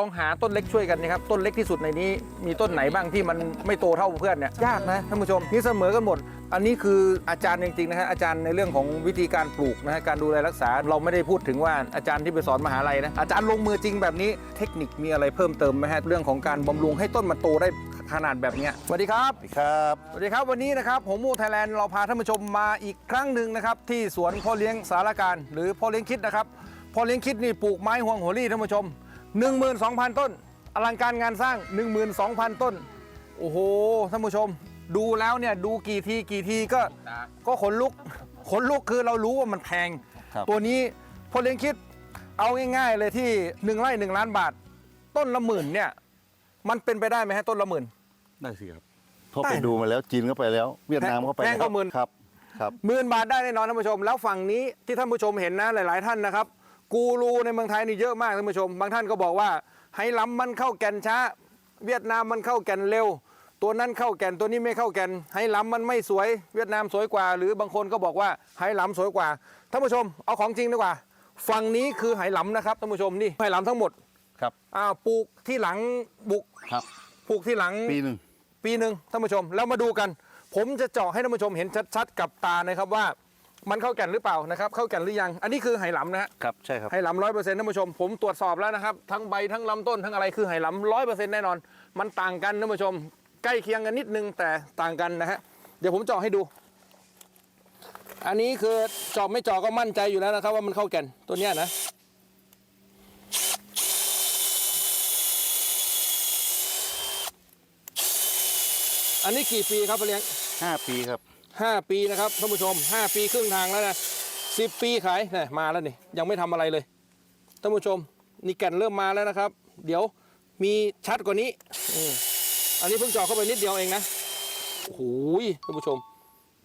ลองหาต้นเล็กช่วยกันนะครับต้นเล็กที่สุดในนี้มีต้นไหนบ้างที่มันไม่โตเท่าเพื่อนเนี่ยยากนะท่านผู้ชมนี่เสมอกันหมด อันนี้คืออาจารย์จริงๆนะฮะอาจารย์ในเรื่องของวิธีการปลูกนะฮะการดูแลรักษาเราไม่ได้พูดถึงว่าอาจารย์ที่ไปสอนมหาลัยนะอาจารย์ลงมือจริงแบบนี้เทคนิคมีอะไรเพิ่มเติมไหมฮะเรื่องของการบำรุงให้ต้นมันโตได้ขนาดแบบเนี้ยสวัสดีครับ สวัสดีครับ สวัสดีครับ วันนี้นะครับผมมูไทยแลนด์เราพาท่านผู้ชมมาอีกครั้งหนึ่งนะครับ ที่สวนพ่อเลี้ยงสารการ หรือพ่อเลี้ยงคิดนะครับพ่อเลี้ยงคิดนี่ปลูกไม้ห่วงหัวรี่ท่านผู้ชม 12,000 ต้น อลังการงานสร้าง 12,000 ต้น โอ้โห ท่านผู้ชม ดูแล้วเนี่ยดูกี่ทีกี่ทีก็ก็ขนลุก ขนลุกคือเรารู้ว่ามันแพง ครับ ตัวนี้พ่อเลี้ยงคิดเอาง่ายๆเลยที่1ไร่1ล้านบาท ต้นละหมื่นเนี่ย มันเป็นไปได้ไหมฮะต้นละหมื่น ได้สิครับเพราะได้ไปดูมาแล้วจีนก็ไปแล้ว เวียดนามก็ไปแพงกว่าหมื่น ครับครับ หมื่นบาทได้แน่นอนท่านผู้ชม แล้วฝั่งนี้ที่ท่านผู้ชมเห็นนะหลาย ๆ ท่านนะครับ กูรูในเมืองไทยนี่เยอะมากท่านผู้ชม บางท่านก็บอกว่าไฮลัมมันเข้าแก่นช้า เวียดนามมันเข้าแก่นเร็ว ตัวนั้นเข้าแก่นตัวนี้ไม่เข้าแก่นไฮลัมมันไม่สวย เวียดนามสวยกว่า หรือบางคนก็บอกว่าไฮลัมสวยกว่าท่านผู้ชมเอาของจริงดีกว่าฝั่งนี้คือไหหลำนะครับท่านผู้ชมนี่ไหหลำทั้งหมดครับอ่าปลูกที่หลังบุกครับปลูกที่หลังปีหนึ่งปีหนึ่งท่านผู้ชมแล้วมาดูกัน ผมจะเจาะให้ท่านผู้ชมเห็นชัดๆ กับตานะครับว่า มันเข้าแก่นหรือเปล่านะครับ เข้าแก่นหรือยัง อันนี้คือไหหลำนะฮะครับใช่ครับไหหลำร้อยเปอร์เซ็นต์ท่านผู้ชม ผมตรวจสอบแล้วนะครับ ทั้งใบทั้งลำต้นทั้งอะไรคือไหหลำร้อยเปอร์เซ็นต์แน่นอน มันต่างกันท่านผู้ชม ใกล้เคียงกันนิดนึงแต่ต่างกันนะฮะ เดี๋ยวผมเจาะให้ดู อันนี้คือเจาะไม่เจาะก็มั่นใจอยู่แล้วนะครับ ว่ามันเข้าแก่นตัวเนี้ยนะอันนี้กี่ปีครับพ่อเลี้ยงห้าปีครับ ห้าปีนะครับท่านผู้ชมห้าปีครึ่งทางแล้วนะสิบปีขายนี่มาแล้วนี่ยังไม่ทำอะไรเลยท่านผู้ชมนี่แก่นเริ่มมาแล้วนะครับ เดี๋ยวมีชัดกว่านี้อืมอันนี้เพิ่งเจาะเข้าไปนิดเดียวเองนะโอ้โหท่านผู้ชม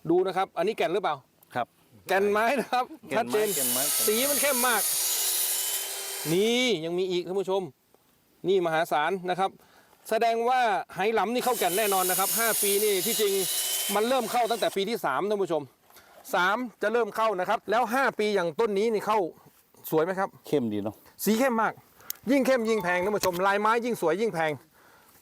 ดูนะครับ อันนี้แก่นหรือเปล่าครับแก่นไม้นะครับแก่ชัดนเจไม้นแก่นไม้แก่นไม้สีมันเข้มมาก นี่ยังมีอีกท่านผู้ชม นี่มหาศาลนะครับ แสดงว่าไหหลำนี่เข้าแก่นแน่นอนนะครับ 5 ปีนี่ที่จริง มันเริ่มเข้าตั้งแต่ปีที่3ท่านผู้ชม 3 จะเริ่มเข้านะครับ แล้ว 5 ปีอย่างต้นนี้นี่เข้าสวยไหมครับ เข้มดีเนาะสีเข้มมาก ยิ่งเข้มยิ่งแพงท่านผู้ชมลายไม้ยิ่งสวยยิ่งแพง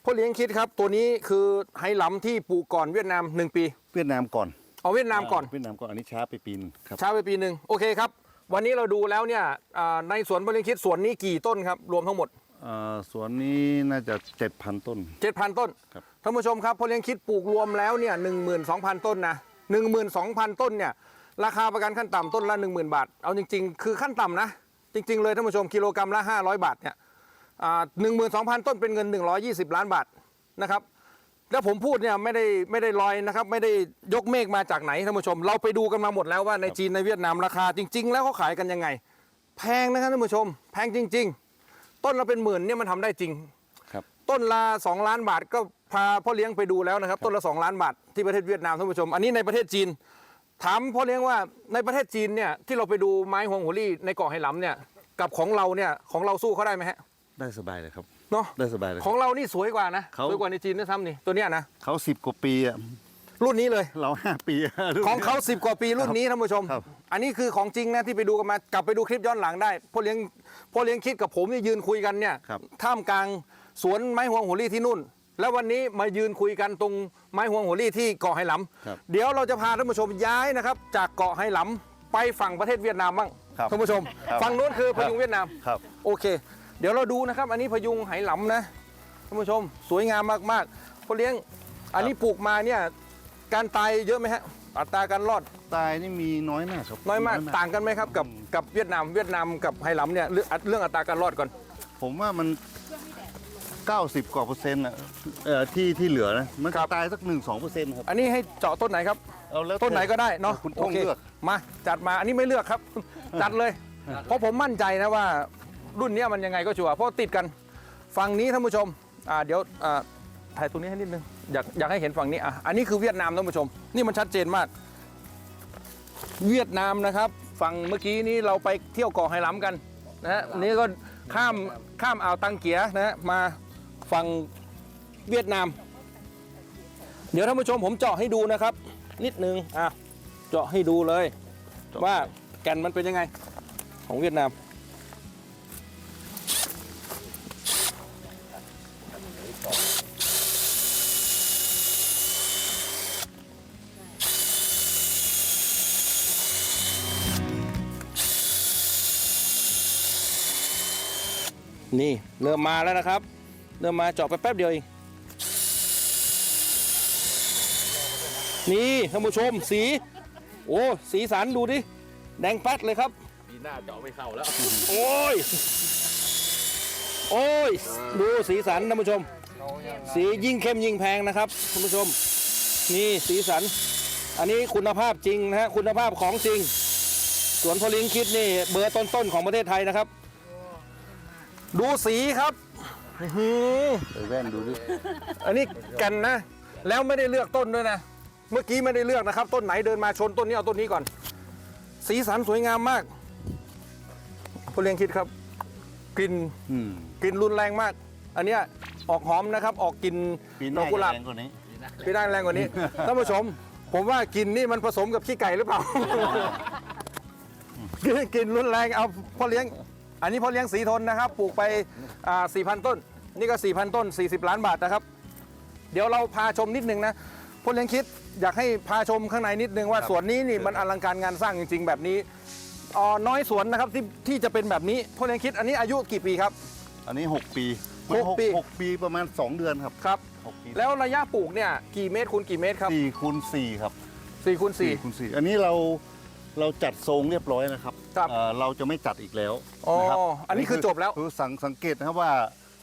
พ่อเลี้ยงคิดครับ ตัวนี้คือไหหลำที่ปลูกก่อนเวียดนาม 1 ปี เวียดนามก่อนเอาเวียดนามก่อนเวียดนามก่อนอันนี้ช้าไปปีหนึงครับช้าไปปีหนึ่งโอเคครับ วันนี้เราดูแล้วเนี่ยอ่าในสวนบริคิดสวนนี้กี่ต้นครับรวมทั้งหมดเอ่อสวนนี้น่าจะเจ็ดพันต้น 7,000 ต้นครับ ท่านผู้ชมครับพอเลี้ยงคิดปลูกรวมแล้วเนี่ย12,000ต้นนะ12,000ต้นเนี่ยราคาประกันขั้นต่ำต้นละ10,000บาท เอาจริง ๆ คือขั้นต่ำนะ จริง ๆ เลยท่านผู้ชมกิโลกรรัมละ500บาทเนี่ยอ่า12,000ต้นเป็นเงิน120ล้านบาทนะครับแล้วผมพูดเนี่ยไม่ได้ไม่ได้ลอยนะครับไม่ได้ยกเมฆมาจากไหนท่านผู้ชม เราไปดูกันมาหมดแล้วว่าในจีนในเวียดนามราคาจริง ๆ แล้วเขาขายกันยังไง แพงนะครับท่านผู้ชม แพงจริง ๆ ต้นละเป็นหมื่นเนี่ยมันทำได้จริง ครับ ต้นละ2ล้านบาทก็ พาพ่อเลี้ยงไปดูแล้วนะครับ ต้นละ2ล้านบาทที่ประเทศเวียดนามท่านผู้ชม อันนี้ในประเทศจีน ถามพ่อเลี้ยงว่าในประเทศจีนเนี่ยที่เราไปดูไม้ฮวงหัวลี่ในเกาะไหหลำเนี่ยกับของเราเนี่ยของเราสู้เขาได้ไหมฮะได้สบายเลยครับเนาะได้สบายเลย ของเรานี่สวยกว่านะเขา สวยกว่าในจีนด้วยซ้ำนี่ตัวเนี้ยนะเขาสิบกว่าปีอะรุ่นนี้เลย เราห้าปีของเขาสิบกว่าปีรุ่นนี้ท่านผู้ชม ครับ อันนี้คือของจริงนะที่ไปดูกันมากลับไปดูคลิปย้อนหลังได้พ่อเลี้ยงพ่อเลี้ยงคิดกับผมนี่ยืนคุยกันเนี่ยครับ ท่ามกลางสวนไม้ห่วงหัวลี่ที่นู่น แล้ววันนี้มายืนคุยกันตรงไม้ห่วงหัวลี่ที่เกาะไหหลครับำเดี๋ยวเราจะพาท่านผู้ชมย้ายนะครับ จากเกาะไหหลำไปฝั่งประเทศเวียดนามบ้างครับท่านผู้ชมครับฝั่งนู้นคือพยุงเวียดนาม ครับ โอเค เดี๋ยวเราดูนะครับ อันนี้พยุงไหหลำนะท่านผู้ชมสวยงามมากๆพ่อเลี้ยง อันนี้ปลูกมาเนี่ยการตายเยอะไหมฮะอัตราการรอดตายนี่มีน้อยมากครับน้อยมากต่างกันไหมครับกับกับเวียดนามเวียดนามกับไหหลำเนี่ยเรื่องเรื่องอัตราการรอดก่อน ผมว่ามัน เก้าสิบกว่าเปอร์เซ็นต์อะเอ่อที่ที่เหลือนะ มันครัจะบตายสักหนึ่งสองเปอร์เซ็นต์ครับอันนี้ให้เจาะต้นไหนครับ เอาแล้ว ต้นไหนก็ได้เนาะคุณโอต้องเคเลือก มาจัดมาอันนี้ไม่เลือกครับ จัดเลย เพราะผมมั่นใจนะว่า รุ่นเนี้ยมันยังไงก็ชัวร์เพราะติดกันฝั่งนี้ท่านผู้ชมอ่าเดี๋ยวอ่าถ่ายตรงนี้ให้นิดนึงอยากอยากให้เห็นฝั่งนี้อะอันนี้คือเวียดนามท่านผู้ชม นี่มันชัดเจนมาก เวียดนามนะครับ ฝั่งเมื่อกี้นี้เราไปเที่ยวเกาะไหหลำกันนะฮะนี่ก็ข้ามข้ามอ่าวตังเกียนะฮะมา ฝั่งเวียดนาม เดี๋ยวท่านผู้ชมผมเจาะให้ดูนะครับ นิดนึงอะเจาะให้ดูเลย ว่าแก่นมันเป็นยังไง ของเวียดนาม นี่เริ่มมาแล้วนะครับ เริ่มมาเจาะไปแป๊บเดียวเอง นี่ท่านผู้ชมสี โอ้สีสันดูดิ แดงแป๊ดเลยครับปีหน้าเจาะไม่เข้าแล้วโอ้ย โอ้ย ดูสีสันท่านผู้ชม สียิ่งเข้มยิ่งแพงนะครับท่านผู้ชม นี่สีสัน อันนี้คุณภาพจริงนะฮะคุณภาพของจริง สวนพลิงคิดนี่เบอร์ต้นๆของประเทศไทยนะครับ ดูสีครับอื้อ หือใส่แว่นดูดิอันนี้แกันนะ แล้วไม่ได้เลือกต้นด้วยนะ เมื่อกี้ไม่ได้เลือกนะครับ ต้นไหนเดินมาชนต้นนี้เอาต้นนี้ก่อน สีสันสวยงามมากพลิงคิดครับกลิ่นอืมกลิ่นรุนแรงมาก อันเนี้ยออกหอมนะครับ ออกกลิ่นปีหดน้าอกกุหลาบจะแรงกว่านี้พี่ได้แรงกว่านี้ ท่านผู้ชม ผมว่ากลิ่นนี่มันผสมกับขี้ไก่หรือเปล่ากลิ่นกลิ่นรุนแรงเอาพ่อเลี้ยง อันนี้พ่อเลี้ยงสีทนนะครับ ปลูกไปสี่พันต้น นี่ก็4,000ต้น 40 ล้านบาทนะครับ เดี๋ยวเราพาชมนิดนึงนะพ่อเลี้ยงคิดอยากให้พาชมข้างในนิดนึงว่าครับสวนนี้นี่มันอลังการงานสร้างจริง ๆ แบบนี้อ่อน้อยสวนนะครับที่ที่จะเป็นแบบนี้พ่อเลี้ยงคิดอันนี้อายุกี่ปีครับ อันนี้ 6 ปีหกปีหกปีประมาณ 2 เดือนครับครับหกปีแล้วระยะปลูกเนี่ยกี่เมตรคูณกี่เมตรครับสี่คูณสี่ครับสี่คูณสี่คูณสี่อันนี้เราเราจัดทรงเรียบร้อยนะครับ ครับ เอ่อเราจะไม่จัดอีกแล้วอ๋อนะครับอันนี้คือจบแล้วคือสังสังเกตนะครับว่า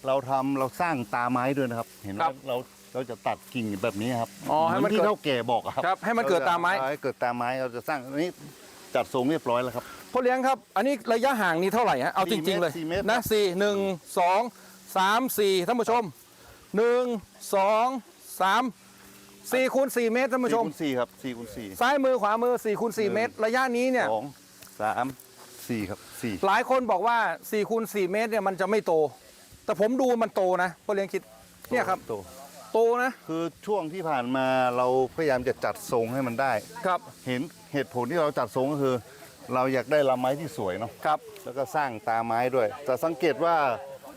เราทำเราสร้างตาไม้ด้วยนะครับ เห็นไหมครับเราเราจะตัดกิ่งแบบนี้ครับอ๋อให้มันเที่เกิดเท่าแก่บอกอะครับครับให้มันเกิดตาไม้เรจะให้เกิดตาไม้เราจะสร้างอันนี้จัดทรงเรียบร้อยแล้วครับ พ่อเลี้ยงครับ อันนี้ระยะห่างนี่เท่าไหร่ฮะ เอาจสี่ริง ๆ เลยเมตรสี่เมตร นะสี่หนึ่งสองสามสี่ท่านผู้ชมหนึ่งสองสามสี่คูณสี่เมตรท่านผู้ชสี่มคูณสี่ครับสี่คูณสี่ ซ้ายมือขวามือสี่คูณสี่หนึ่งเมตร ระยะนี้เนี่ยสอง สามสี่ครับสี่หลายคนบอกว่า4คูณ4เมตรเนี่ยมันจะไม่โต แต่ผมดูมันโตนะพ่อเลี้ยงคิดเนี่ยครับตัวโตนะคือช่วงที่ผ่านมาเราพยายามจะจัดทรงให้มันได้ ครับเห็นเหตุผลที่เราจัดทรงก็คือ เราอยากได้ลำไม้ที่สวยเนาะครับ แล้วก็สร้างตาไม้ด้วย แต่สังเกตว่า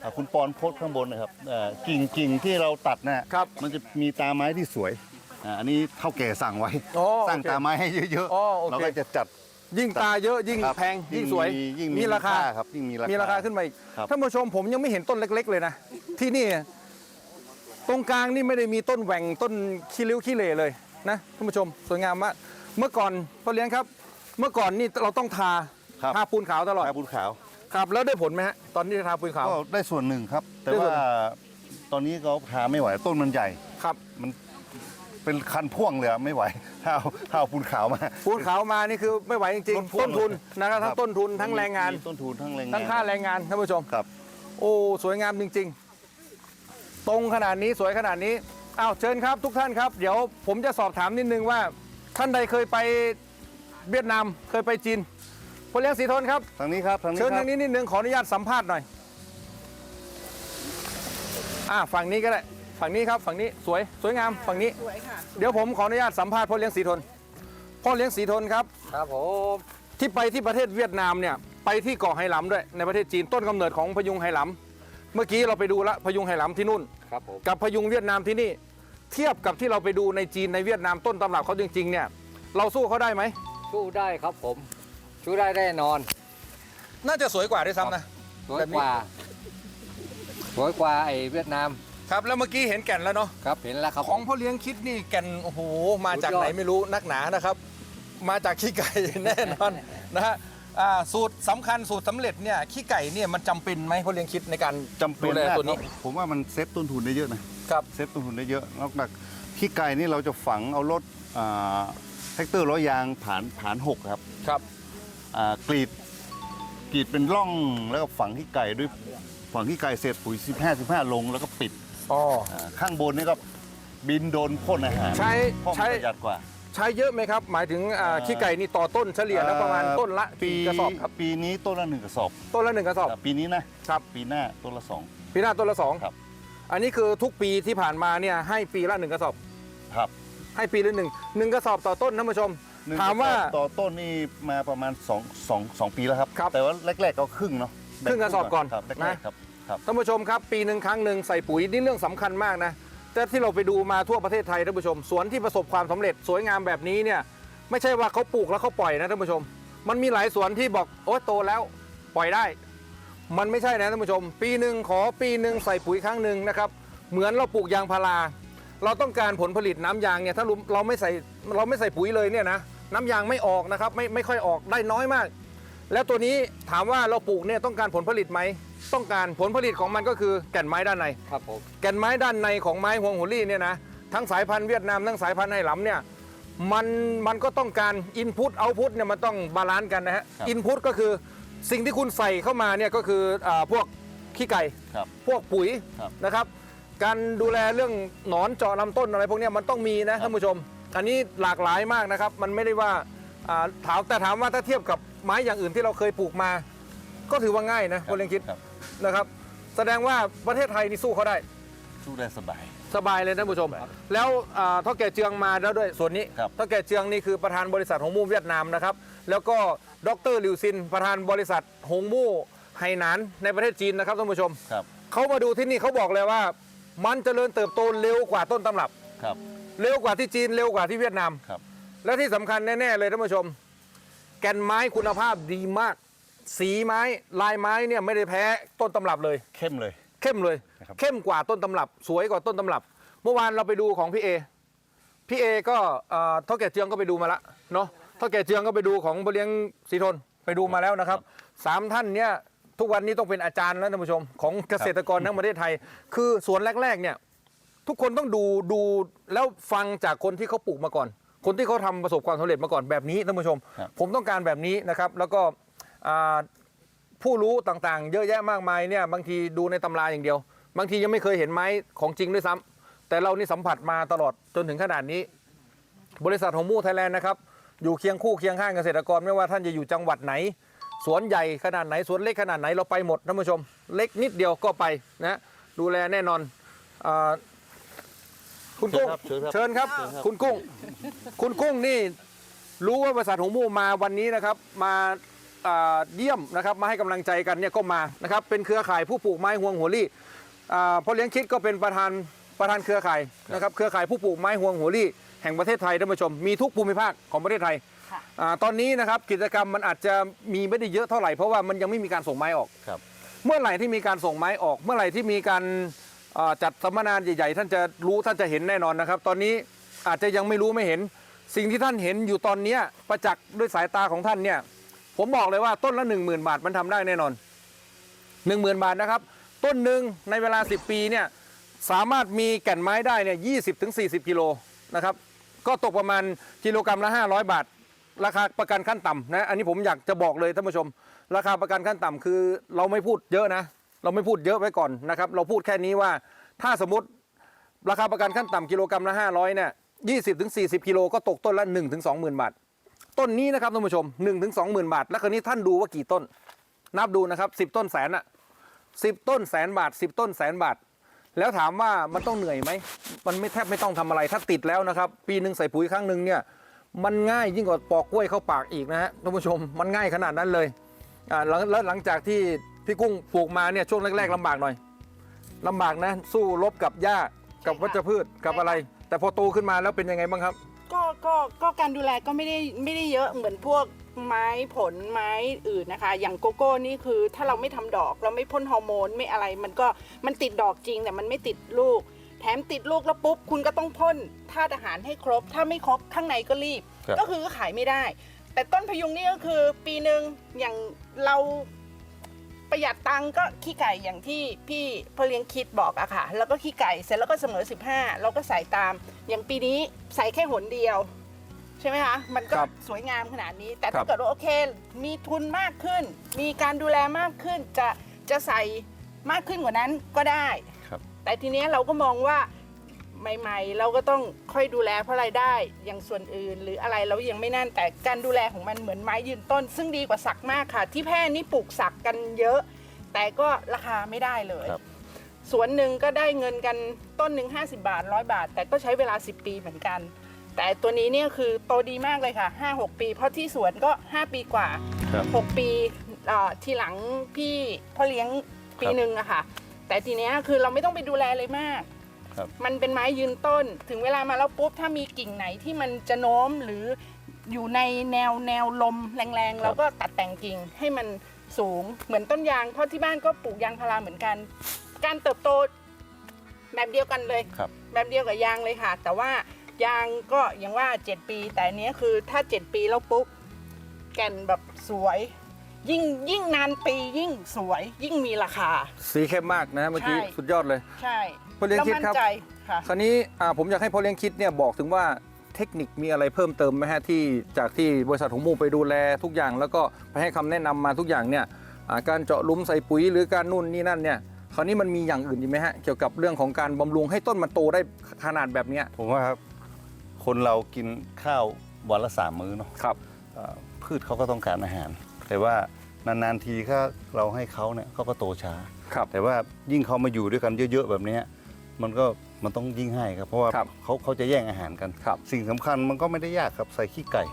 อ่าคุณปอนโพสต์ข้างบนนะครับเอ่อกิ่งกิ่งที่เราตัดเนี่ยครับ มันจะมีตาไม้ที่สวยอ่าอันนี้เท่าแก่สั่งไว้ อ๋อสร้างโอเคตาไม้ให้เยอะอ๋อโอเค เราก็จะจัด ยิ่งตาเยอะยิ่งครับแพงยิ่งสวยมียิ่งมีมีราคาครับยิ่งมีราคามีราคาขึ้นมาอีกครับ ท่านผู้ชมผมยังไม่เห็นต้นเล็ก ๆ เลยนะ ที่นี่ ตรงกลางนี่ไม่ได้มีต้นแหว่งต้นขี้ริ้วขี้เหร่เลยนะท่านผู้ชมสวยงามมากเมื่อก่อนพ่อเลี้ยงครับ เมื่อก่อนนี่เราต้องทาครับ ทาปูนขาวตลอดตาบุญขาวครับแล้วได้ผลไหมฮะตอนที่ทาปูนขาว ก็ได้ส่วนหนึ่งครับ แต่ได้ส่วว่านตอนนี้เขาหาไม่ไหวต้นมันใหญ่ ครับ มัน เป็นคันพ่วงเลยอะไม่ไหวถ้าเอาถ้าเอาปูนขาวมาปูนขาวมานี่คือไม่ไหวจริงต้นทุนๆต้นทุนนะครับครัทั้บงต้นทุนทั้งแรงงาน มีต้นทุนทั้งแรงงานทั้งค่าแรงงานท่านผู้ชม ครับ โอ้ สวยงามจริง ๆ ตรงขนาดนี้สวยขนาดนี้อ้าวเชิญครับทุกท่านครับ เดี๋ยวผมจะสอบถามนิดนึงว่า ท่านใดเคยไปเวียดนามเคยไปจีนพลเลี้ยงสีทนครับ ทางนี้ครับทางนี้เชิญครัทางนี้นิดนึงขออนุญาตสัมภาษณ์หน่อย อ่าฝั่งนี้ก็ได้ ฝั่งนี้ครับฝั่งนี้สวยสวยงามฝั่งนี้ สวยค่ะ เดี๋ยวผมขออนุญาตสัมภาษณ์พ่อเลี้ยงสีทน พ่อเลี้ยงสีทนครับ ครับผมที่ไปที่ประเทศเวียดนามเนี่ยไปที่เกาะไหหลำด้วยในประเทศจีนต้นกำเนิดของพยุงไหหลำเมื่อกี้เราไปดูละพยุงไหหลำที่นู่น ครับผมกับพยุงเวียดนามที่นี่ เทียบกับที่เราไปดูในจีนในเวียดนามต้นตำรับเขาจริงๆเนี่ยเราสู้เขาได้ไหมสู้ได้ครับผมสู้ได้แน่นอน น่าจะสวยกว่าด้วยซ้ำนะสวยแบบนี้กว่าสวยกว่าไอ้เวียดนาม ครับแล้วเมื่อกี้เห็นแก่นแล้วเนาะครับเห็นแล้วครับของพ่อเลี้ยงคิดนี่แก่นโอ้โหมาจากสุดยอดไหนไม่รู้นักหนานะครับ มาจากขี้ไก่แน่นอนนะฮะอ่าสูตรสำคัญสูตรสำเร็จเนี่ยขี้ไก่เนี่ยมันจำเป็นไหมพ่อเลี้ยงคิดในการจำเป็นดูแลมากตัวนี้ครับผมว่ามันเซฟต้นทุนได้เยอะนะครับเซฟต้นทุนได้เยอะนอกจากขี้ไก่นี่เราจะฝังเอารถอ่าแท็กเตอร์ล้อยางผ่านผ่านหกครับครับอ่ากรีดกรีดเป็นร่องแล้วก็ฝังขี้ไก่ด้วยฝังขี้ไก่เสร็จปุ๋ย15 15 ลงแล้วก็ปิด อ๋ออาข้างบนนี่ก็บินโดนพ่นอาหารใช้ห้องใช้ ประหยัดกว่า ใช้เยอะไหมครับ หมายถึงอ่าอ่าขี้ไก่นี่ต่อต้นเฉลี่ยแล้วประมาณต้นละปีกี่กระสอบครับ ปีนี้ต้นละหนึ่งกระสอบต้นละหนึ่งกระสอบ แต่ปีนี้นะครับ ปีหน้าต้นละสอง ปีหน้าต้นละสองครับ อันนี้คือทุกปีที่ผ่านมาเนี่ยให้ปีละหนึ่งกระสอบ ครับให้ปีละหนึ่งหนึ่งกระสอบต่อต้นท่านผู้ชม หนึ่งถามว่า กระสอบต่อต้นนี่มาประมาณ2 2 2ปีแล้วครับ ครับแต่ว่าแรกๆก็ครึ่งเนาะครึ่งกระสอบก่อนครับแรนะกๆครับ ครับ ท่านผู้ชมครับ ปีหนึ่งครั้งหนึ่งใส่ปุ๋ยนี่เรื่องสำคัญมากนะแต่ที่เราไปดูมาทั่วประเทศไทยท่านผู้ชมสวนที่ประสบความสำเร็จสวยงามแบบนี้เนี่ยไม่ใช่ว่าเขาปลูกแล้วเขาปล่อยนะท่านผู้ชม มันมีหลายสวนที่บอกโอ้โตแล้วปล่อยได้ มันไม่ใช่นะท่านผู้ชม ปีหนึ่งขอปีหนึ่งใส่ปุ๋ยครั้งหนึ่งนะครับเหมือนเราปลูกยางพารา เราต้องการผลผลิตน้ำยางเนี่ยถ้าเราไม่ใส่เราไม่ใส่ปุ๋ยเลยเนี่ยนะน้ำยางไม่ออกนะครับไม่ไม่ค่อยออกได้น้อยมาก แล้วตัวนี้ถามว่าเราปลูกเนี่ยต้องการผลผลิตไหม ต้องการผลผลิตของมันก็คือแก่นไม้ด้านใน ครับผม แก่นไม้ด้านในของไม้ฮวงหัวลี่เนี่ยนะทั้งสายพันธุ์เวียดนามทั้งสายพันธุ์ไหหลำเนี่ยมันมันก็ต้องการอินพุตเอาพุตเนี่ยมันต้องบาลานซ์กันนะฮะครับอินพุตก็คือสิ่งที่คุณใส่เข้ามาเนี่ยก็คืออาพวกขี้ไก่ ครับพวกปุ๋ยครับนะครับการดูแลเรื่องหนอนเจาะลำต้นอะไรพวกเนี้ยมันต้องมีนะท่านผู้ชม อันนี้หลากหลายมากนะครับ มันไม่ได้ว่าอ่าถามแต่ถามว่าถ้าเทียบกับไม้อย่างอื่นที่เราเคยปลูกมา ก็ถือว่าง่ายนะคุณเลียงคิด ครับ นะครับ แสดงว่าประเทศไทยนี่สู้เขาได้ สู้ได้สบาย สบายเลยท่านผู้ชม แล้วอ่าเท่าแก่เจืองมาแล้วด้วยส่วนนี้ครับ เท่าแก่เจืองนี่คือประธานบริษัทหงมู่เวียดนามนะครับ แล้วก็ดรลิวซิน ประธานบริษัทหงมู่ไหหนานในประเทศจีนนะครับท่านผู้ชม ครับ เขามาดูที่นี่เขาบอกเลยว่า มันเจริญเติบโตเร็วกว่าต้นตำรับ ครับ เร็วกว่าที่จีนเร็วกว่าที่เวียดนาม ครับ และที่สำคัญแน่ ๆ เลยท่านผู้ชม แก่นไม้คุณภาพดีมาก สีไม้ลายไม้เนี่ยไม่ได้แพ้ต้นตำรับเลย เข้มเลย เข้มเลย นะครับ เข้มกว่าต้นตำรับ สวยกว่าต้นตำรับ เมื่อวานเราไปดูของพี่เอ พี่เอก็เอ่อเท่าแก่เจืองก็ไปดูมาละเนาะเท่าแก่เจืองก็ไปดูของบเลี้ยงสีทนไปดูมาแล้วนะครับสามท่านเนี่ยทุกวันนี้ต้องเป็นอาจารย์แล้วท่านผู้ชม ของเกษตรกรทั้งประเทศไทย คือสวนแรกๆเนี่ยทุกคนต้องดูดูแล้วฟังจากคนที่เขาปลูกมาก่อน คนที่เขาทำประสบความสำเร็จมาก่อนแบบนี้ท่านผู้ชม ครับ ผมต้องการแบบนี้นะครับ แล้วก็อ่า ผู้รู้ต่างๆ เยอะแยะมากมายเนี่ยบางทีดูในตำราอย่างเดียว บางทียังไม่เคยเห็นไม้ของจริงด้วยซ้ำแต่เรานี่สัมผัสมาตลอดจนถึงขนาดนี้ บริษัทของมู่ไทยแลนด์นะครับอยู่เคียงคู่เคียงข้างเกษตรกรไม่ว่าท่านจะอยู่จังหวัดไหน สวนใหญ่ขนาดไหนสวนเล็กขนาดไหนเราไปหมดท่านผู้ชม เล็กนิดเดียวก็ไปนะดูแลแน่นอนอาคุณกุ้งเชิญครับเชิญครับคุณกุ้ง คุณกุ้งนี่รู้ว่าบริษัทหงมู่มาวันนี้นะครับ มาอ่า เยี่ยมนะครับมาให้กำลังใจกันเนี่ยก็มานะครับเป็นเครือข่ายผู้ปลูกไม้ห่วงหัวลี่อ่าพ่อเลี้ยงคิดก็เป็นประธานประธานเครือข่ายนะครับเครือข่ายผู้ปลูกไม้ห่วงหัวลี่แห่งประเทศไทยท่านผู้ชมมีทุกภูมิภาคของประเทศไทยค่ะอาตอนนี้นะครับกิจกรรมมันอาจจะมีไม่ได้เยอะเท่าไหร่เพราะว่ามันยังไม่มีการส่งไม้ออกครับเมื่อไหร่ที่มีการส่งไม้ออก เมื่อไหร่ที่มีการเอ่อจัดสัมมนาใหญ่ๆ ท่านจะรู้ท่านจะเห็นแน่นอนนะครับ ตอนนี้อาจจะยังไม่รู้ไม่เห็น สิ่งที่ท่านเห็นอยู่ตอนเนี้ยประจักษ์ด้วยสายตาของท่านเนี่ย ผมบอกเลยว่าต้นละ 1 0,000 บาทมันทำได้แน่นอน 1 0,000 บาทนะครับ ต้นหนึ่งในเวลา 10 ปีเนี่ยสามารถมีแก่นไม้ได้เนี่ย20ถึง40กิโลนะครับก็ตกประมาณกิโลกรรัมละ 500 บาท ราคาประกันขั้นต่ำนะอันนี้ผมอยากจะบอกเลยท่านผู้ชม ราคาประกันขั้นต่ำคือเราไม่พูดเยอะนะ เราไม่พูดเยอะไว้ก่อนนะครับเราพูดแค่นี้ว่าถ้าสมมติราคาประกันขั้นต่ำกิโลกรรัมละ 500เนี่ย20ถึง40กิโลก็ตกต้นละ1ถึง20,000บาท ต้นนี้นะครับท่านผู้ชม1ถึง20,000บาท แล้วคราวนี้ท่านดูว่ากี่ต้น นับดูนะครับ10ต้นแสนอะ10ต้นแสนบาท 10 ต้นแสนบาท แล้วถามว่ามันต้องเหนื่อยไหม มันไม่แทบไม่ต้องทำอะไรถ้าติดแล้วนะครับ ปีหนึ่งใส่ปุ๋ยครั้งหนึ่งเนี่ยมันง่ายยิ่งกว่าปอกกล้วยเข้าปากอีกนะฮะท่านผู้ชมมันง่ายขนาดนั้นเลยอ่าหลังแล้วหลังจากที่พี่กุ้งปลูกมาเนี่ยช่วงแรกๆลำบากหน่อยลำบากนะสู้รบกับหญ้ากับวัชพืชกับอะไร แต่พอโตขึ้นมาแล้วเป็นยังไงบ้างครับ ก็ก็ก็การดูแลก็ไม่ได้ไม่ได้เยอะเหมือนพวกไม้ผลไม้อื่นนะคะ อย่างโกโก้นี่คือถ้าเราไม่ทำดอกเราไม่พ่นฮอร์โมนไม่อะไร มันก็มันติดดอกจริงแต่มันไม่ติดลูก แถมติดลูกแล้วปุ๊บคุณก็ต้องพ่นธาตุอาหารให้ครบ ถ้าไม่ครบข้างในก็รีบ ครับ ก็คือก็ขายไม่ได้ แต่ต้นพยุงนี่ก็คือปีหนึ่งอย่างเรา ประหยัดตังค์ก็ขี้ไก่อย่างที่พี่พอเลี้ยงคิดบอกอะค่ะ แล้วก็ขี้ไก่เสร็จแล้วก็เสมอ 15 เราก็ใส่ตาม อย่างปีนี้ใส่แค่หนเดียว ใช่ไหมคะ มันก็ครับสวยงามขนาดนี้ แต่ครัถ้าบ เกิดว่าโอเค มีทุนมากขึ้น มีการดูแลมากขึ้น จะจะใส่มากขึ้นกว่านั้นก็ได้ ครับ แต่ทีเนี้ยเราก็มองว่า ใหม่ ๆ เราก็ต้องค่อยดูแลเพราะรายได้อย่างส่วนอื่น หรืออะไรเรายังไม่นั่นแต่การดูแลของมันเหมือนไม้ยืนต้น ซึ่งดีกว่าสักมากค่ะ ที่แพร่นี่ปลูกสักกันเยอะ แต่ก็ราคาไม่ได้เลยครับ สวนหนึ่งก็ได้เงินกันต้นหนึ่ง50 บาทร้อยบาท แต่ก็ใช้เวลา 10 ปีเหมือนกัน แต่ตัวนี้เนี่ยคือโตดีมากเลยค่ะ 5-6 ปี เพราะที่สวนก็ 5 ปีกว่า ครับ 6 ปีเอ่อทีหลังพี่พ่อเลี้ยงปีหนึ่งอะค่ะ แต่ทีเนี้ยคือเราไม่ต้องไปดูแลเลยมาก ครับมันเป็นไม้ยืนต้น ถึงเวลามาแล้วปุ๊บถ้ามีกิ่งไหนที่มันจะโน้มหรืออยู่ในแนวแนวลมแรงๆเราก็ตัดแต่งกิ่งให้มันสูงเหมือนต้นยางเพราะที่บ้านก็ปลูกยางพาราเหมือนกัน การเติบโตแบบเดียวกันเลย ครับ แบบเดียวกับยางเลยค่ะ แต่ว่ายางก็อย่างว่า 7 ปี แต่อันเนี้ยคือถ้า 7 ปีแล้วปุ๊บแก่นแบบสวย ยิ่งยิ่งนานปียิ่งสวย ยิ่งมีราคา สีเข้มมากนะเมื่อกี้ใช่ สุดยอดเลย ใช่พ่ อเลี้ยงแล้วคิดมั่นครับใจค่ะ คราวนี้อ่าผมอยากให้พ่อเลี้ยงคิดเนี่ยบอกถึงว่าเทคนิคมีอะไรเพิ่มเติมไหมฮะที่จากที่บริษัทของมูไปดูแลทุกอย่าง แล้วก็ไปให้คำแนะนำมาทุกอย่างเนี่ยอ่าการเจาะหลุมใส่ปุ๋ยหรือการนู่นนี่นั่นเนี่ยคราวนี้มันมีอย่างอื่นอีกไหมฮะเกี่ยวกับเรื่องของการบำรุงให้ต้นมันโตได้ขนาดแบบเนี้ยผมว่าครับ คนเรากินข้าววันละสามมื้อเนาะครับ เอ่อพืชเขาก็ต้องการอาหาร แต่ว่านานๆทีถ้าเราให้เขาเนี่ยเขาก็โตช้า ครับ แต่ว่ายิ่งเขามาอยู่ด้วยกันเยอะ ๆ แบบเนี้ย มันก็มันต้องยิ่งให้ครับ เพราะว่าครับเขาเขาจะแย่งอาหารกัน ครับ สิ่งสำคัญมันก็ไม่ได้ยากครับใส่ขี้ไก่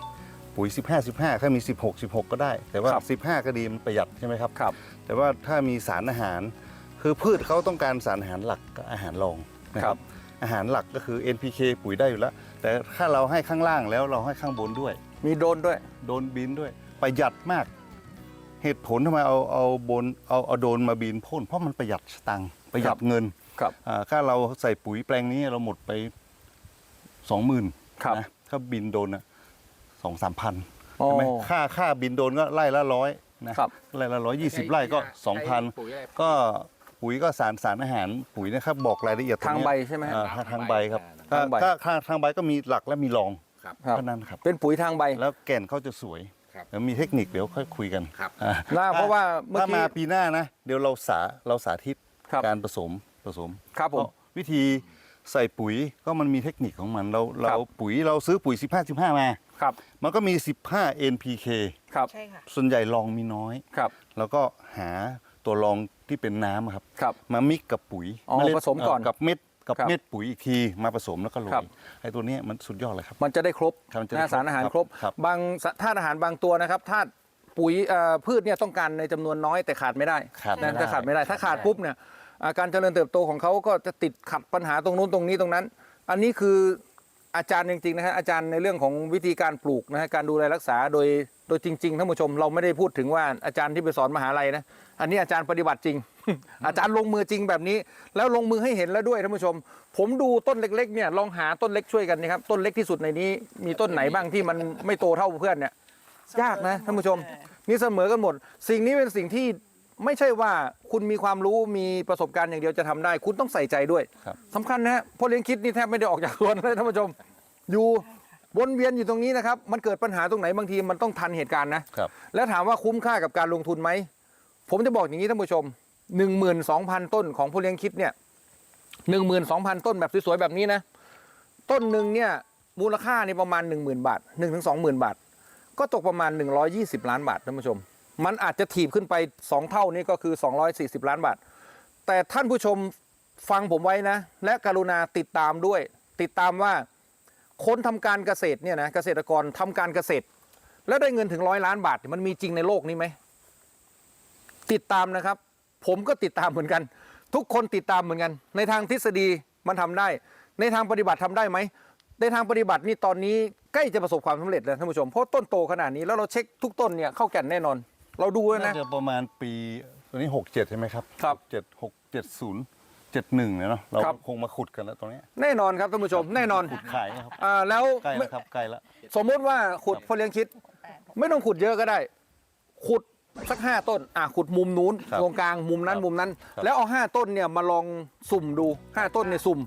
ปุ๋ย 15 15ถ้ามี 16 16 ก็ได้ แต่ว่า ครับ 15 ก็ดีมันประหยัดใช่ไหมครับ ครับ แต่ว่าถ้ามีสารอาหาร คือพืชเขาต้องการสารอาหารหลักกับอาหารรองนะคครัรับ บ อาหารหลักก็คือ NPK ปุ๋ยได้อยู่แล้ว แต่ถ้าเราให้ข้างล่างแล้วเราให้ข้างบนด้วย มีโดรนด้วย โดนบินด้วยประหยัดมาก เหตุผลทำไมเอาเอาบนเอาเอาโดนมาบินพ่นเพราะมันประหยัดสตังค์ประหยัดเงิน ครับอ่าถ้าเราใส่ปุ๋ยแปลงนี้เราหมดไปสองหมื่นครับนะถ้าบินโดนนะสองสามพันโอ้ใช่ไหมค่าค่าบินโดนก็ไล่ละร้อยนะครับไล่ละร้อยยี่สิบไร่ก็สองพันปุ๋ยอะไรก็ปุ๋ยก็สารสารอาหารปุ๋ยนะครับบอกรายละเอียดตรทางเนี้ยใบใช่ไหมฮะอ่าทางใบครับทางใบถ้าถ้าทางใบก็มีหลักและมีรองครับครับเท่านั้นครับเป็นปุ๋ยทางใบแล้วแก่นเขาจะสวยครับแล้วมีเทคนิคเดี๋ยวค่อยคุยกันครับอ่าน่าเพราะว่าเมื่อถ้ากี้มาปีหน้านะ เดี๋ยวเราสาเราสาธิตครับการผสม ผสมครับผมก็วิธีใส่ปุ๋ยก็มันมีเทคนิคของมันเราครัเราบปุ๋ยเราซื้อปุ๋ย 15 15 มาครับมันก็มี 15 NPK ครับใช่ค่ะส่วนใหญ่รองมีน้อยครับ แล้วก็หาตัวรองที่เป็นน้ำอะครับครับมามิกกับปุ๋ยอ๋อเล็ดผสมก่อนเกับเม็ดกับครับเม็ดปุ๋ยอีกทีมาผสมแล้วก็โรครัยบไอ้ตัวเนี้ยมันสุดยอดเลยครับ มันจะได้ครบครับมันจะได้นะสารอาหารครบครบครับบางสธาตุอาหารบางตัวนะครับธาตุปุ๋ยเอ่อพืชเนี่ยต้องการในจำนวนน้อยแต่ขาดไม่ได้ขาดไม่นะได้จะขาดไม่ได้ถ้าขาดปุ๊บเนี่ยอ่า การเจริญเติบโตของเขาก็จะติดขัดปัญหาตรงนู้นตรงนี้ตรงนั้น อันนี้คืออาจารย์จริงๆนะฮะอาจารย์ในเรื่องของวิธีการปลูกนะฮะการดูแลรักษาโดยโดยจริงๆท่านผู้ชมเราไม่ได้พูดถึงว่าอาจารย์ที่ไปสอนมหาลัยนะอันนี้อาจารย์ปฏิบัติจริง อาจารย์ลงมือจริงแบบนี้ แล้วลงมือให้เห็นแล้วด้วยท่านผู้ชม ผมดูต้นเล็กๆเนี่ยลองหาต้นเล็กช่วยกันนะครับต้นเล็กที่สุดในนี้ มีต้นไหนบ้างที่มันไม่โตเท่าเพื่อนเนี่ยยากนะท่านผู้ชมนี่เสมอกันหมด สิ่งนี้เป็นสิ่งที่ ไม่ใช่ว่าคุณมีความรู้มีประสบการณ์อย่างเดียวจะทำได้ คุณต้องใส่ใจด้วยครับ สำคัญนะฮะพ่อเลี้ยงคิดนี่แทบไม่ได้ออกจากสวนเลยท่านผู้ชม อยู่วนเวียนอยู่ตรงนี้นะครับ มันเกิดปัญหาตรงไหนบางทีมันต้องทันเหตุการณ์นะ ครับ แล้วถามว่าคุ้มค่ากับการลงทุนไหม ผมจะบอกอย่างนี้ท่านผู้ชม 12,000 ต้นของผู้เลี้ยงคิดเนี่ย 12,000 ต้นแบบสวยๆแบบนี้นะ ต้นหนึ่งเนี่ยมูลค่านี่ประมาณ 10,000 บาท 1-20,000 บาท ก็ตกประมาณ 120 ล้านบาทท่านผู้ชม มันอาจจะถีบขึ้นไป 2 เท่านี้ก็คือ 240 ล้านบาท แต่ท่านผู้ชมฟังผมไว้นะ และกรุณาติดตามด้วย ติดตามว่าคนทำการเกษตรเนี่ยนะเกษตรกรทำการเกษตร แล้วได้เงินถึงร้อยล้านบาทมันมีจริงในโลกนี้ไหมติดตามนะครับ ผมก็ติดตามเหมือนกัน ทุกคนติดตามเหมือนกัน ในทางทฤษฎีมันทำได้ ในทางปฏิบัติทำได้ไหมในทางปฏิบัตินี่ตอนนี้ใกล้จะประสบความสำเร็จแล้วท่านผู้ชมเพราะต้นโตขนาดนี้แล้วเราเช็คทุกต้นเนี่ยเข้าแก่นแน่นอน เราดูแล้วน่านะจะประมาณปีตัวนี้67ใช่ไหมครับครับเจ็ดหกเจ็ดศูนย์เจ็ดหนึ่งเนี่ยเนาะเราครับ คงมาขุดกันแล้วตรงเนี้ยแน่นอนครับท่านผู้ชมแน่นอนขุดขายนะครับอ่าแล้วใกล้แล้วครับใกล้แล้วสมมุติว่าขุดพอเลี้ยงคิด ไม่ต้องขุดเยอะก็ได้ ขุดสักห้าต้นอะขุดมุมนู้นครับตรงกลางมุมนั้นครับมุมนั้นครับแล้วเอาห้าต้นเนี่ยมาลองสุ่มดูห้าต้นเนี่ยสุ่ม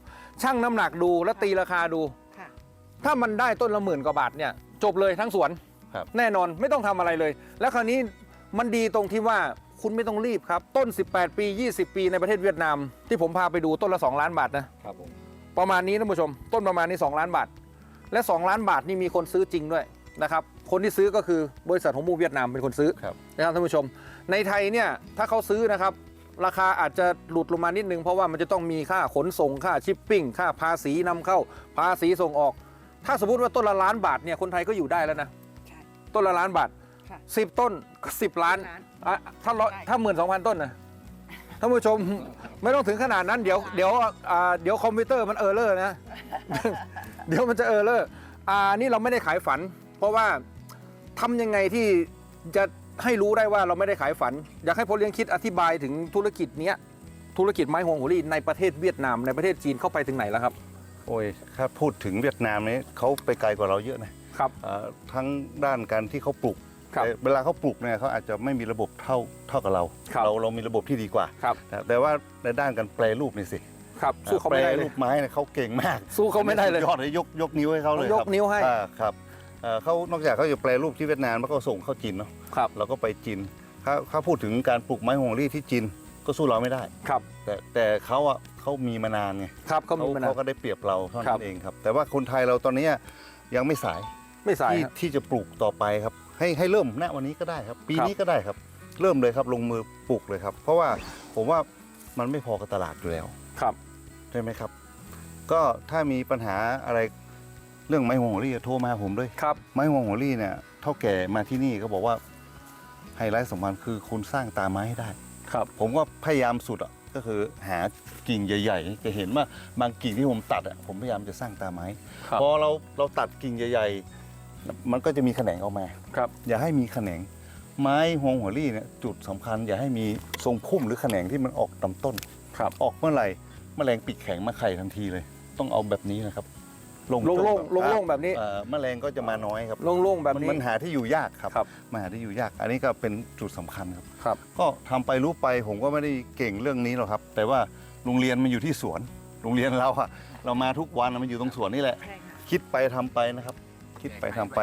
ชั่งน้ำหนักดูแล้วตีราคาดู ค่ะ ถ้ามันได้ต้นละหมื่นกว่าบาทเนี่ยจบเลยทั้งสวน ครับ แน่นอนไม่ต้องทำอะไรเลย แล้วคราวนี้ มันดีตรงที่ว่าคุณไม่ต้องรีบครับ ต้น 18 ปี 20 ปีในประเทศเวียดนาม ที่ผมพาไปดูต้นละ 2 ล้านบาทนะครับผมประมาณนี้ท่านผู้ชม ต้นประมาณนี้ 2 ล้านบาท และ 2 ล้านบาทนี่มีคนซื้อจริงด้วยนะครับคนที่ซื้อก็คือบริษัทของมูเวียดนามเป็นคนซื้อครับนะครับท่านผู้ชม ในไทยเนี่ยถ้าเขาซื้อนะครับราคาอาจจะหลุดลงมานิดนึง เพราะว่ามันจะต้องมีค่าขนส่งค่าชิปปิ้งค่าภาษีนำเข้า ภาษีส่งออก ถ้าสมมติว่าต้นละล้านบาทเนี่ยคนไทยก็อยู่ได้แล้วนะใช่ต้นละล้านบาท ค่ะ สิบต้นก็สิบล้านล้านอะถ้าร้อยได้ ถ้าหมื่นสองพันต้นนะท่านผู้ชม ไม่ต้องถึงขนาดนั้น เดี๋ยวเดี๋ยวอ่าเดี๋ยวคอมพิวเตอร์มันเออร์เลอร์นะ เดี๋ยวมันจะเออร์เลอร์อ่านี่เราไม่ได้ขายฝัน เพราะว่าทำยังไงที่จะให้รู้ได้ว่าเราไม่ได้ขายฝัน อยากให้พ่อเลี้ยงคิดอธิบายถึงธุรกิจเนี้ยธุรกิจไม้ฮวงหัวรี่ในประเทศเวียดนามในประเทศจีนเข้าไปถึงไหนแล้วครับ โอ้ยถ้าพูดถึงเวียดนามนี้เขาไปไกลกว่าเราเยอะนะครับ เอ่อทั้งด้านการที่เขาปลูกครับ แต่เวลาเขาปลูกเนี่ยเขาอาจจะไม่มีระบบเท่าเท่ากับเราครับเราเรามีระบบที่ดีกว่าครับนะแต่ว่าในด้านการแปรรูปนี่สิครับสู้เขาไม่ได้แปรเลรูยปไม้เนี่ยเขาเก่งมาก สู้เขาไม่ได้เลยสุยอดเลยยกยกนิ้วให้เขาเลยยกครับนิ้วให้อ่าครับเอ่อเขานอกจากเขาจะแปรรูปที่เวียดนามแล้วก็ส่งเข้าจีนเนาะครับเราก็ไปจีนถ้าถ้าพูดถึงการปลูกไม้ฮวงรี่ที่จีนก็สู้เราไม่ได้ครับ แต่แต่เขาอะเขามีมานานไงครับเขาเขามีมานานเขาก็ได้เปรียบเราเท่าครันั้บนเองครับ แต่ว่าคนไทยเราตอนนี้ยังไม่สายไม่สายที่ครับที่จะปลูกต่อไปครับ ให้ให้เริ่มณวันนี้ก็ได้ครับ ปีครับนี้ก็ได้ครับ เริ่มเลยครับลงมือปลูกเลยครับ เพราะว่าผมว่ามันไม่พอกับตลาดอยู่แล้วครับใช่ไหมครับ ก็ถ้ามีปัญหาอะไรเรื่องไม้ห่วงหัวรี่โทรมาหาผมด้วยครับไม้ห่วงหัวรี่เนี่ยเท่าแก่มาที่นี่ก็บอกว่าไฮไลท์สำคัญคือคุณสร้างตาไม้ให้ได้ครับ ผมก็พยายามสุดอะก็คือหากิ่งใหญ่ ๆ จะเห็นว่าบางกิ่งที่ผมตัดอะผมพยายามจะสร้างตาไม้ครับพอเราเราตัดกิ่งใหญ่ ๆ มันก็จะมีแขนงออกมา ครับ อย่าให้มีแขนง ไม้ฮวงหัวรี่เนี่ยจุดสำคัญ อย่าให้มีทรงพุ่มหรือแขนงที่มันออกลำต้น ครับ ออกเมื่อไหร่แมลงปีกแข็งมาไข่ทันทีเลย ต้องเอาแบบนี้นะครับโล่งๆต้นโล่งๆแบบนี้ เอ่อแมลงก็จะมาน้อยครับโล่งๆแบบมันนี้ มันหาที่อยู่ยากครับครับมาหาที่อยู่ยาก อันนี้ก็เป็นจุดสำคัญครับ ครับ ก็ทำไปรู้ไปผมก็ไม่ได้เก่งเรื่องนี้หรอกครับ แต่ว่าโรงเรียนมันอยู่ที่สวน โรงเรียนเราอะเรามาทุกวันอะมันอยู่ตรงสวนนี่แหละ ใช่ค่ะ คิดไปทำไปนะครับ คิดไปทำไป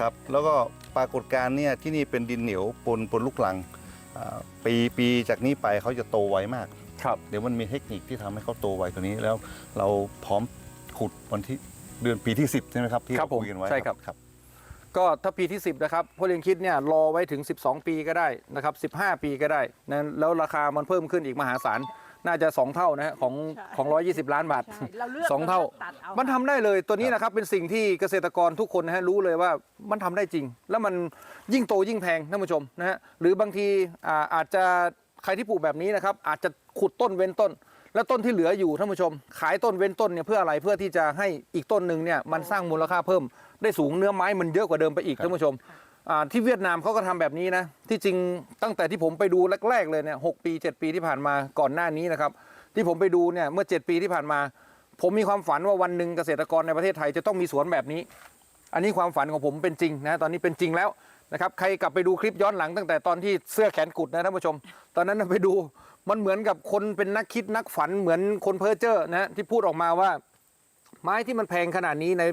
ครับ แล้วก็ปรากฏการณ์เนี่ยที่นี่เป็นดินเหนียวปนปนลูกลังอ่าปีปีจากนี้ไปเขาจะโตไวมากครับเดี๋ยวมันมีเทคนิคที่ทำให้เขาโตไวกว่านี้แล้วเราพร้อมขุดวันที่เดือนปีที่ 10 ใช่ไหมครับที่ครับเราผมคุยกันไว้ใช่ครับครับ ก็ถ้าปีที่ 10 นะครับพ่อเลี้ยงคิดเนี่ยรอไว้ถึง 12 ปีก็ได้นะครับ 15 ปีก็ได้นะแล้วราคามันเพิ่มขึ้นอีกมหาศาล น่าจะ 2 เท่านะฮะของใช่ของ 120 ล้านบาท ใช่เราเลือกสองเท่า ตัดเอามันทำได้เลยตัวนี้นะครับเป็นสิ่งที่เกษตรกรทุกคนนะฮะรู้เลยว่ามันทำได้จริง แล้วมันยิ่งโตยิ่งแพงท่านผู้ชมนะฮะหรือบางทีอ่าอาจจะใครที่ปลูกแบบนี้นะครับอาจจะขุดต้นเว้นต้น แล้วต้นที่เหลืออยู่ท่านผู้ชม ขายต้นเว้นต้นเนี่ยเพื่ออะไรเพื่อที่จะให้อีกต้นหนึ่งเนี่ยมันสร้างมูลค่าเพิ่มได้สูงเนื้อไม้มันเยอะกว่าเดิมไปอีกท่านผู้ชมอ่า ที่เวียดนามเขาก็ทำแบบนี้นะ ที่จริงตั้งแต่ที่ผมไปดูแรก ๆ เลยเนี่ยหปี 7 ปีที่ผ่านมาก่อนหน้านี้นะครับ ที่ผมไปดูเนี่ยเมื่อ 7 ปีที่ผ่านมา ผมมีความฝันว่าวันหนึ่งเกษตรกรในประเทศไทยจะต้องมีสวนแบบนี้ อันนี้ความฝันของผมเป็นจริงนะตอนนี้เป็นจริงแล้วนะครับใครกลับไปดูคลิปย้อนหลังตั้งแต่ตอนที่เสื้อแขนกุดนะท่านผู้ชม ตอนนั้นไปดูมันเหมือนกับคนเป็นนักคิดนักฝันเหมือนคนเพ้อเจ้อนะที่พูดออกมาว่า ไม้ที่มันแพงขนาดนี้ใน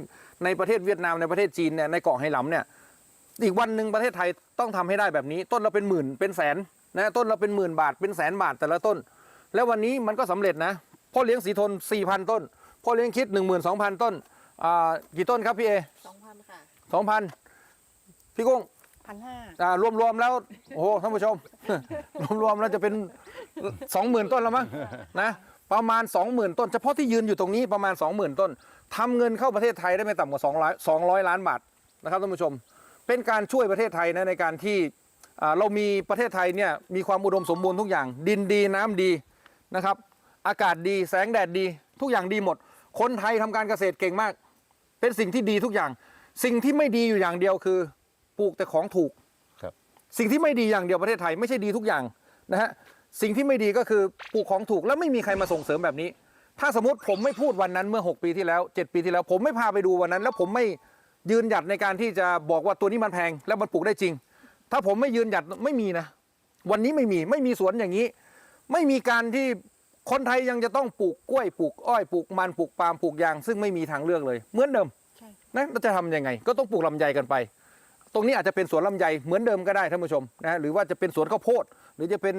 ในประเทศเวียดนามในประเทศจีนเนี่ยในเกาะไหหลำเนี่ย อีกวันหนึ่งประเทศไทยต้องทำให้ได้แบบนี้ ต้นเราเป็นหมื่นเป็นแสนนะต้นเราเป็นหมื่นบาทเป็นแสนบาทแต่ละต้น แล้ววันนี้มันก็สำเร็จนะพ่อเลี้ยงสีทน 4,000 ต้นพ่อเลี้ยงคิด 12,000 ต้นอ่ากี่ต้นครับพี่เอสองพันค่ะ2,000พี่กุ้งพันห้าอ่ารวมๆแล้วโอ้โหท่านผู้ชม รวมๆแล้วจะเป็น20,000ต้นแล้วมั้งนะประมาณ20,000ต้น เฉพาะที่ยืนอยู่ตรงนี้ประมาณ20,000ต้นทำเงินเข้าประเทศไทยได้ไม่ต่ำกว่า200 200ล้านบาทนะครับท่านผู้ชม เป็นการช่วยประเทศไทยนะในการที่อ่าเรามีประเทศไทยเนี่ยมีความอุดมสมบูรณ์ทุกอย่าง ดินดีน้ำดีนะครับ อากาศดีแสงแดดดี ทุกอย่างดีหมด คนไทยทำการเกษตรเก่งมาก เป็นสิ่งที่ดีทุกอย่าง สิ่งที่ไม่ดีอยู่อย่างเดียวคือ ปลูกแต่ของถูกครับสิ่งที่ไม่ดีอย่างเดียวประเทศไทยไม่ใช่ดีทุกอย่างนะฮะสิ่งที่ไม่ดีก็คือปลูกของถูกแล้วไม่มีใครมาส่งเสริมแบบนี้ ถ้าสมมติผมไม่พูดวันนั้นเมื่อ 6 ปีที่แล้ว 7 ปีที่แล้ว ผมไม่พาไปดูวันนั้น แล้วผมไม่ ยืนหยัดในการที่จะบอกว่าตัวนี้มันแพงแล้วมันปลูกได้จริง ถ้าผมไม่ยืนหยัดไม่มีนะ วันนี้ไม่มีไม่มีสวนอย่างนี้ ไม่มีการที่คนไทยยังจะต้องปลูกกล้วยปลูกอ้อยปลูกมันปลูกปาล์มปลูกยาง ซึ่งไม่มีทางเลือกเลย เหมือนเดิมใช่นะเราจะทำยังไง ก็ต้องปลูกลำไยกันไป ตรงนี้อาจจะเป็นสวนลำไยเหมือนเดิมก็ได้ท่านผู้ชมนะหรือว่าจะเป็นสวนข้าวโพด หรือจะเป็น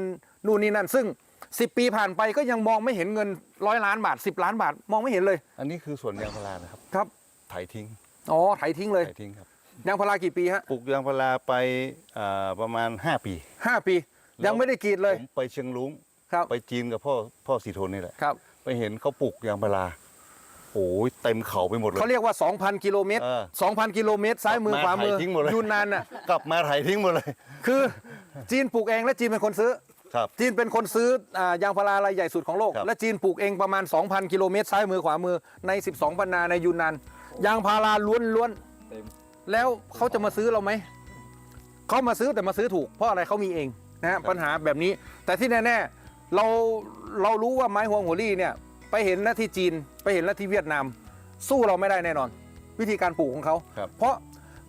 นู่นนี่นั่น ซึ่ง 10 ปีผ่านไปก็ยังมองไม่เห็นเงินร้อยล้านบาท 10 ล้านบาทมองไม่เห็นเลย อันนี้คือสวนยางพารานะครับครับไถทิ้ง อ๋อไถทิ้งเลย ไถทิ้งครับยางพารากี่ปีฮะปลูกยางพาราไปอ่าประมาณ 5 ปี ห้าปียังไม่ได้กรีดเลย ผมไปเชียงรุ้งครับไปจีนกับพ่อพ่อสีทนนี่แหละครับไปเห็นเขาปลูกยางพาราโอ้ยเต็มเขาไปหมดเลย เขาเรียกว่า 2,000 กิโลเมตร เออ2,000 กิโลเมตร ซ้ายมือขวามือไถทิ้งหมดเลย ยูนนานน่ะ กลับมาไถทิ้งหมดเลย คือจีนปลูกเองและจีนเป็นคนซื้อ ครับ จีนเป็นคนซื้ออายางพารารายใหญ่สุดของโลก ครับ และจีนปลูกเองประมาณ 2,000 กิโลเมตร ซ้ายมือขวามือใน 12ปันนาในยูนนาน ยางพาราล้วนเต็ม ๆแล้วเขาจะมาซื้อเราไหมเขามาซื้อแต่มาซื้อถูก เพราะอะไรเขามีเองนะฮะปัญหาแบบนี้ แต่ที่แน่ๆเราเรารู้ว่าไม้ฮวงหัวลี่เนี่ยไปเห็นแล้วที่จีน ไปเห็นแล้วที่เวียดนาม สู้เราไม่ได้แน่นอน วิธีการปลูกของเขาครับ เพราะ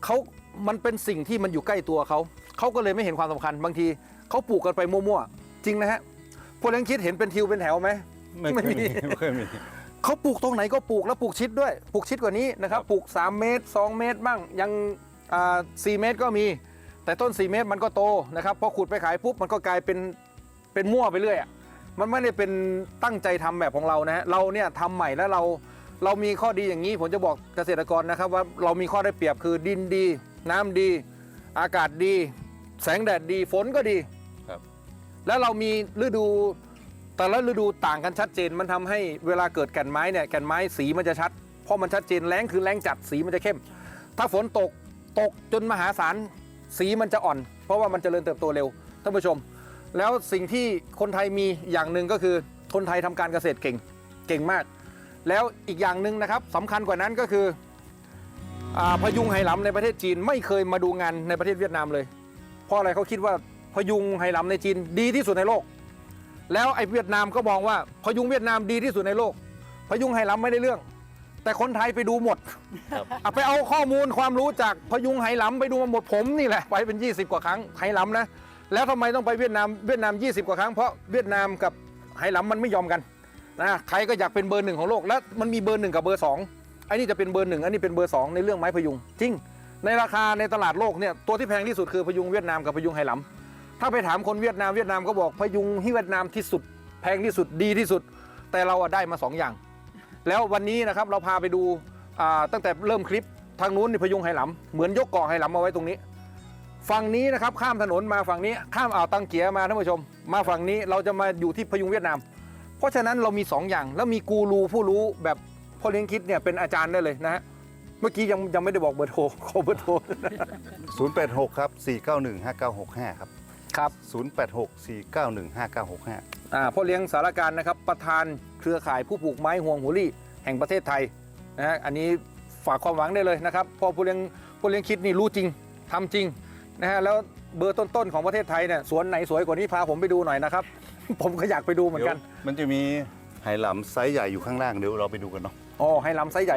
เขามันเป็นสิ่งที่มันอยู่ใกล้ตัวเขาเขาก็เลยไม่เห็นความสำคัญ บางทีเขาปลูกกันไปมั่วๆจริงนะฮะพวกเลี้ยงคิดเห็นเป็นทิวเป็นแถวไหม ไม่เคยไม่มีมีไม่เคยมี เขาปลูกตรงไหนก็ปลูกแล้วปลูกชิดด้วย ปลูกชิดกว่านี้นะครับ ปลูก 3 เมตร 2 เมตรบ้าง ยังอ่า4เมตรก็มี แต่ต้น 4 เมตรมันก็โตนะครับพอขุดไปขายปุ๊บมันก็กลายเป็นเป็นมั่วไปเรื่อยอะมันไม่ได้เป็นตั้งใจทำแบบของเรานะฮะเราเนี่ยทำใหม่แล้วเราเรามีข้อดีอย่างนี้ผมจะบอกเกษตรกรนะครับว่าเรามีข้อได้เปรียบคือดินดี น้ำดี อากาศดี แสงแดดดีฝนก็ดีครับ แล้วเรามีฤดู แต่ละฤดูต่างกันชัดเจนมันทำให้เวลาเกิดแก่นไม้เนี่ยแก่นไม้สีมันจะชัดเพราะมันชัดเจนแรงคือแรงจัดสีมันจะเข้ม ถ้าฝนตกตกจนมหาศาลสีมันจะอ่อน เพราะว่ามันจเจริญเติบโตเร็วท่านผู้ชม แล้วสิ่งที่คนไทยมีอย่างหนึ่งก็คือคนไทยทำการเกษตรเก่งเก่งมาก แล้วอีกอย่างหนึ่งนะครับสำคัญกว่านั้นก็คืออพยุงไหหลำในประเทศจีนไม่เคยมาดูงานในประเทศเวียดนามเลย เพราะอะไรเขาคิดว่าพยุงไหหลำในจีนดีที่สุดในโลก แล้วไอ้เวียดนามก็มองว่าพยุงเวียดนามดีที่สุดในโลก พยุงไหหลำไม่ได้เรื่อง แต่คนไทยไปดูหมดครับเอาไปเอาข้อมูลความรู้จากพยุงไหหลำไปดูมาหมดผมนี่แหละไปเป็น 20 กว่าครั้งไหหลำนะแล้วทำไมต้องไปเวียดนามเวียดนาม 20 กว่าครั้งเพราะเวียดนามกับไหหลำมันไม่ยอมกันนะใครก็อยากเป็นเบอร์หนึ่งของโลกแล้วมันมีเบอร์หนึ่งกับเบอร์สองไอ้นี่จะเป็นเบอร์หนึ่งอันนี้เป็นเบอร์สองในเรื่องไม้พยุงจริงในราคาในตลาดโลกเนี่ยตัวที่แพงที่สุดคือพยุงเวียดนามกับพยุงไหหลำ ถ้าไปถามคนเวียดนามเวียดนามก็บอกพยุงที่เวียดนามที่สุด แพงที่สุดดีที่สุด แต่เราอะได้มาสองอย่าง แล้ววันนี้นะครับเราพาไปดูอ่าตั้งแต่เริ่มคลิปทางนู้นนี่พยุงไหหลำเหมือนยกเกาะไหหลำมาไว้ตรงนี้ ฝั่งนี้นะครับข้ามถนนมาฝั่งนี้ข้ามอ่าวตังเกียมาท่านผู้ชม มาฝั่งนี้เราจะมาอยู่ที่พยุงเวียดนาม เพราะฉะนั้นเรามี 2 อย่างแล้วมีกูรูผู้รู้แบบพ่อเลี้ยงคิดเนี่ยเป็นอาจารย์ได้เลยนะฮะเมื่อกี้ยังยังไม่ได้บอกเบอร์โทรขอเบอร์โทร 086 ครับ 491 5965 ครับ ครับ 086 491 5965 อ่าพ่อเลี้ยงสารการนะครับ ประธานเครือข่ายผู้ปลูกไม้ห่วงหัวลี่แห่งประเทศไทยนะฮะอันนี้ฝากความหวังได้เลยนะครับเพอผู้เลี้ยงผู้เลี้ยงคิดนี่รู้จริงทำจริงนะฮะแล้วเบอร์ต้นๆของประเทศไทยเนี่ยสวนไหนสวยกว่านี้พาผมไปดูหน่อยนะครับ ผมก็อยากไปดูเหมือนกันดี๋ยวมันจะมีไหหลำไซส์ใหญ่อยู่ข้างล่างเดี๋ยวเราไปดูกันเนาะ อ๋อให้ลำไซส์ใหญ่